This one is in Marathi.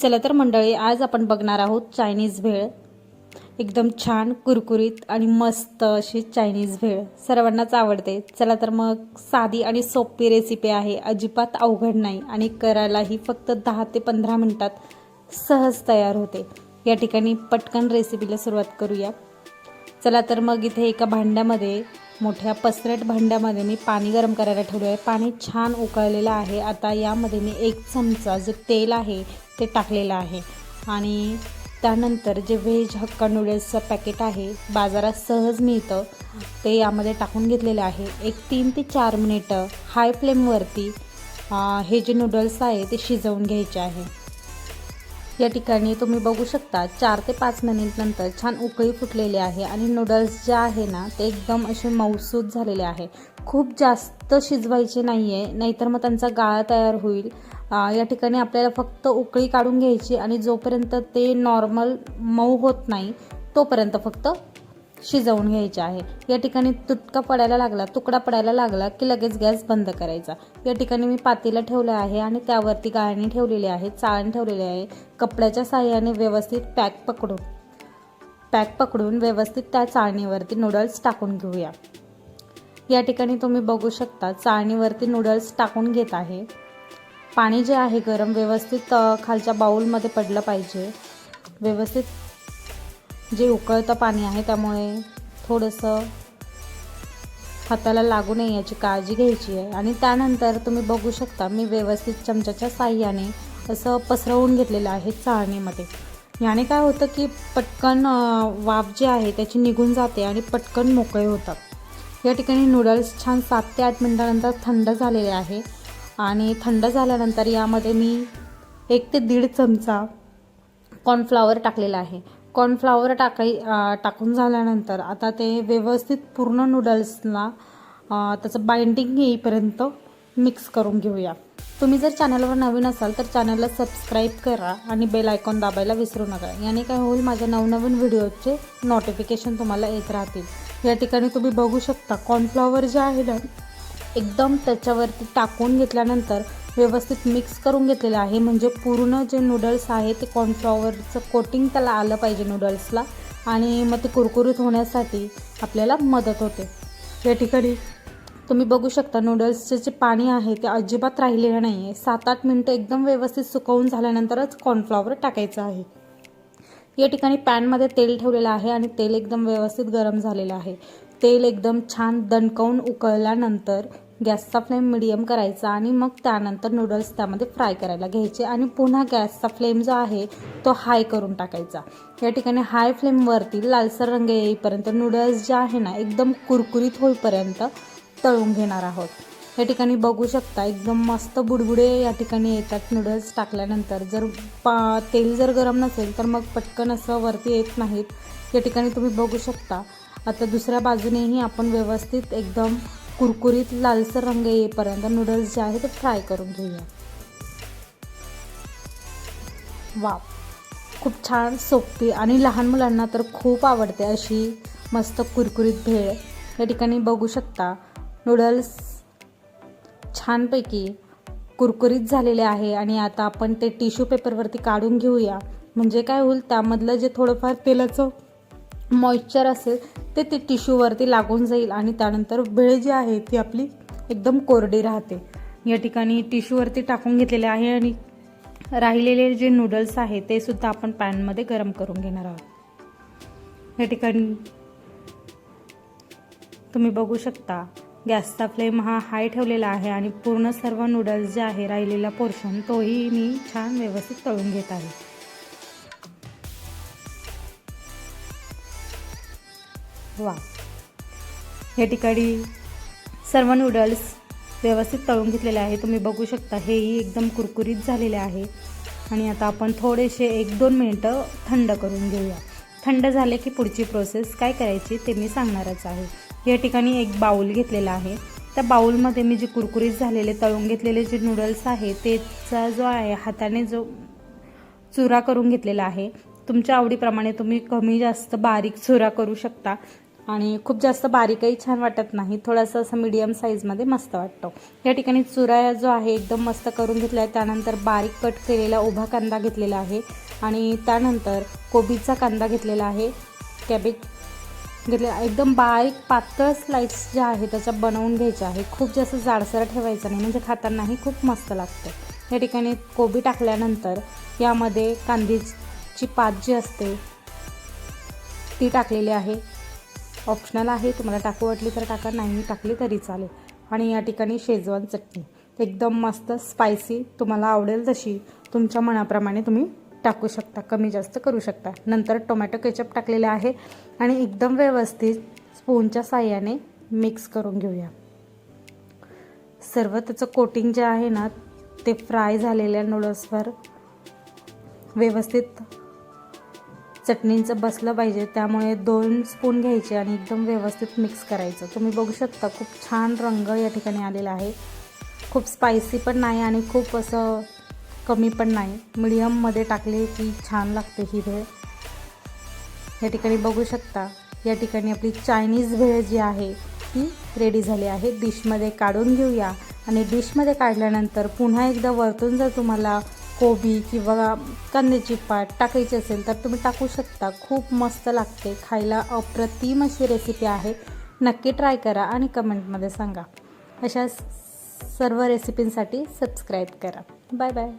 चला तर मंडळी आज आपण बघणार आहोत चायनीज भेळ. एकदम छान कुरकुरीत आणि मस्त अशी चायनीज भेळ. सर्वांनाच आवडते. चला तर मग साधी आणि सोपी रेसिपी आहे. अजिबात अवघड नाही आणि करायलाही फक्त दहा ते पंधरा मिनटात सहज तयार होते. या ठिकाणी पटकन रेसिपीला सुरुवात करूया. चला तर मग इथे एका भांड्यामध्ये मोठ्या पसरट भांड्यामध्ये मी पाणी गरम करायला ठेवलं आहे. पाणी छान उकळलेलं आहे. आता यामध्ये मी एक चमचा जे तेल आहे ते टाकलेलं आहे. आणि त्यानंतर जे व्हेज हक्का नूडल्सचं पॅकेट आहे बाजारात सहज मिळतं. ते यामध्ये टाकून घेतलेलं आहे. एक तीन ते चार मिनिटं हाय फ्लेमवरती हे जे नूडल्स आहे ते शिजवून घ्यायचे आहे. या ठिकाणी तुम्ही बघू शकता चार ते पाच मिनिट नंतर छान उकळी फुटलेली आहे आणि नूडल्स जे आहे ना ते एकदम असे मऊसूद झालेले आहे. खूप जास्त शिजवायचे नाही आहे नाहीतर मग त्यांचा गाळा तयार होईल. या ठिकाणी आपल्याला फक्त उकळी काढून घ्यायची आणि जोपर्यंत ते नॉर्मल मऊ होत नाही तोपर्यंत फक्त शिजवून घ्यायचे आहे. या ठिकाणी तुटका पडायला लागला तुकडा पडायला लागला की लगेच गॅस बंद करायचा. या ठिकाणी मी पातेलं ठेवलं आहे आणि त्यावरती गाळणी ठेवलेली आहे चाळण ठेवलेली आहे. कपड्याच्या साह्याने व्यवस्थित पॅक पकडून पॅक पकडून व्यवस्थित त्या चाळणीवरती नूडल्स टाकून घेऊया. या ठिकाणी तुम्ही बघू शकता चाळणीवरती नूडल्स टाकून घेत आहे. पाणी जे आहे गरम व्यवस्थित खालच्या बाऊलमध्ये पडलं पाहिजे. व्यवस्थित जे उकळतं पाणी आहे त्यामुळे थोडंसं हाताला लागू नये याची काळजी घ्यायची आहे. आणि त्यानंतर तुम्ही बघू शकता मी व्यवस्थित चमच्याच्या साह्याने असं पसरवून घेतलेलं आहे चाळणीमध्ये. याने काय होतं की पटकन वाफ जी आहे त्याची निघून जाते आणि पटकन मोकळे होतात. या ठिकाणी नूडल्स छान सात ते आठ मिनटानंतर थंड झालेले आहे. आणि थंड झाल्यानंतर यामध्ये मी एक ते दीड चमचा कॉर्नफ्लावर टाकलेला आहे. कॉर्नफ्लावर टाकाय टाकून झाल्यानंतर आता ते व्यवस्थित पूर्ण नूडल्सला त्याचं बाइंडिंग येईपर्यंत मिक्स करून घेऊया. तुम्ही जर चॅनलवर नवीन असाल तर चॅनलला सबस्क्राईब करा आणि बेल आयकॉन दाबायला विसरू नका. याने काय होईल माझ्या नवनवीन व्हिडिओचे नोटिफिकेशन तुम्हाला येत राहतील. या ठिकाणी तुम्ही बघू शकता कॉर्नफ्लॉवर जे आहे ना एकदम त्याच्यावरती टाकून घेतल्यानंतर व्यवस्थित मिक्स करून घेतलेलं आहे. म्हणजे पूर्ण जे नूडल्स आहे ते कॉर्नफ्लॉवरचं कोटिंग त्याला आलं पाहिजे नूडल्सला आणि मग ते कुरकुरीत होण्यासाठी आपल्याला मदत होते. या ठिकाणी तुम्ही बघू शकता नूडल्सचे जे पाणी आहे ते अजिबात राहिलेलं नाही आहे सात आठ मिनटं एकदम व्यवस्थित सुकवून झाल्यानंतरच कॉर्नफ्लॉवर टाकायचं आहे. या ठिकाणी पॅनमध्ये तेल ठेवलेलं आहे आणि तेल एकदम व्यवस्थित गरम झालेलं आहे. तेल एकदम छान दणकवून उकळल्यानंतर गॅसचा फ्लेम मिडियम करायचा आणि मग त्यानंतर नूडल्स त्यामध्ये फ्राय करायला घ्यायचे आणि पुन्हा गॅसचा फ्लेम जो आहे तो हाय करून टाकायचा. या ठिकाणी हाय फ्लेमवरती लालसर रंग येईपर्यंत नूडल्स जे आहे ना एकदम कुरकुरीत होईपर्यंत तळून घेणार आहोत. या ठिकाणी बघू शकता एकदम मस्त बुडबुडे या ठिकाणी येतात नूडल्स टाकल्यानंतर. जर पा तेल जर गरम नसेल तर मग पटकन असं वरती येत नाहीत. या ठिकाणी तुम्ही बघू शकता आता दुसऱ्या बाजूनेही आपण व्यवस्थित एकदम कुरकुरीत लालसर रंग येईपर्यंत नूडल्स जे आहे ते फ्राय करून घेऊया. वा खूप छान सोपी आणि लहान मुलांना तर खूप आवडते अशी मस्त कुरकुरीत भेळ. या ठिकाणी बघू शकता नूडल्स छानपैकी कुरकुरीत झालेले आहे आणि आता आपण ते टिश्यू पेपरवरती काढून घेऊया. म्हणजे काय होईल त्यामधलं जे थोडंफार तेलाचं मॉइश्चर असेल ते ते टिश्यूवरती लागून जाईल आणि त्यानंतर भेळ जी आहे ती आपली एकदम कोरडी राहते. या ठिकाणी टिश्यूवरती टाकून घेतलेले आहे आणि राहिलेले जे नूडल्स आहे ते सुद्धा आपण पॅनमध्ये गरम करून घेणार आहोत. या ठिकाणी तुम्ही बघू शकता गॅसचा फ्लेम हा हाय ठेवलेला आहे आणि पूर्ण सर्व नूडल्स जे आहे राहिलेला पोर्शन तोही मी छान व्यवस्थित तळून घेत आहे. वा. या ठिकाणी सर्व नूडल्स व्यवस्थित तळून घेतलेले आहे तुम्ही बघू शकता हेही एकदम कुरकुरीत झालेले आहे. आणि आता आपण थोडेसे एक दोन मिनटं थंड करून घेऊया. थंड झाले की पुढची प्रोसेस काय करायची ते मी सांगणारच आहे. या ठिकाणी एक बाऊल घेतलेला आहे. त्या बाऊलमध्ये मी जे कुरकुरीत झालेले तळून घेतलेले जे नूडल्स आहे त्याचा जो आहे हाताने जो चुरा करून घेतलेला आहे तुमच्या आवडीप्रमाणे तुम्ही कमी जास्त बारीक चुरा करू शकता. आणि खूप जास्त बारीकही छान वाटत नाही. थोडासा असं मीडियम साईजमध्ये मस्त वाटतो. या ठिकाणी चुरा जो आहे एकदम मस्त करून घेतला आहे. त्यानंतर बारीक कट केलेला उभा कांदा घेतलेला आहे. आणि त्यानंतर कोबीचा कांदा घेतलेला आहे. कॅबेज घेतलेला एकदम बारीक पातळ स्लाइड्स ज्या आहे त्याच्या बनवून घ्यायच्या आहे. खूप जास्त जाडसर ठेवायचं नाही. म्हणजे खातानाही खूप मस्त लागतं. या ठिकाणी कोबी टाकल्यानंतर यामध्ये कांदीची पात जी असते ती टाकलेली आहे. ऑप्शनल आहे तुम्हाला टाकू वाटली तर टाका नाही टाकली तरी चालेल. आणि या ठिकाणी शेजवान चटणी. एकदम मस्त स्पायसी तुम्हाला आवडेल तशी तुमच्या मनाप्रमाणे तुम्ही टाकू शकता कमी जास्त करू शकता. नंतर टोमॅटो केचप टाकलेले आहे आणि एकदम व्यवस्थित स्पूनच्या साह्याने मिक्स करून घेऊया. सर्व त्याचं कोटिंग जे आहे ना ते फ्राय झालेल्या नूडल्सवर व्यवस्थित चटणींचं बसलं पाहिजे त्यामुळे दोन स्पून घ्यायचे आणि एकदम व्यवस्थित मिक्स करायचं. तुम्ही बघू शकता खूप छान रंग या ठिकाणी आलेला आहे. खूप स्पायसी पण नाही आणि खूप असं कमी पण नाही. मिडियममध्ये टाकले की छान लागते ही भेळ. या ठिकाणी बघू शकता या ठिकाणी आपली चायनीज भेळ जी आहे ती रेडी झाली आहे. डिशमध्ये काढून घेऊया. आणि डिशमध्ये काढल्यानंतर पुन्हा एकदा वरतून जर तुम्हाला कोबी किंवा कांद्याची पाट टाकायची असेल तर तुम्ही टाकू शकता. खूप मस्त लागते. खायला अप्रतिम अशी रेसिपी आहे. नक्की ट्राय करा आणि कमेंटमध्ये सांगा. अशा सर्व रेसिपींसाठी सबस्क्राईब करा. Bye bye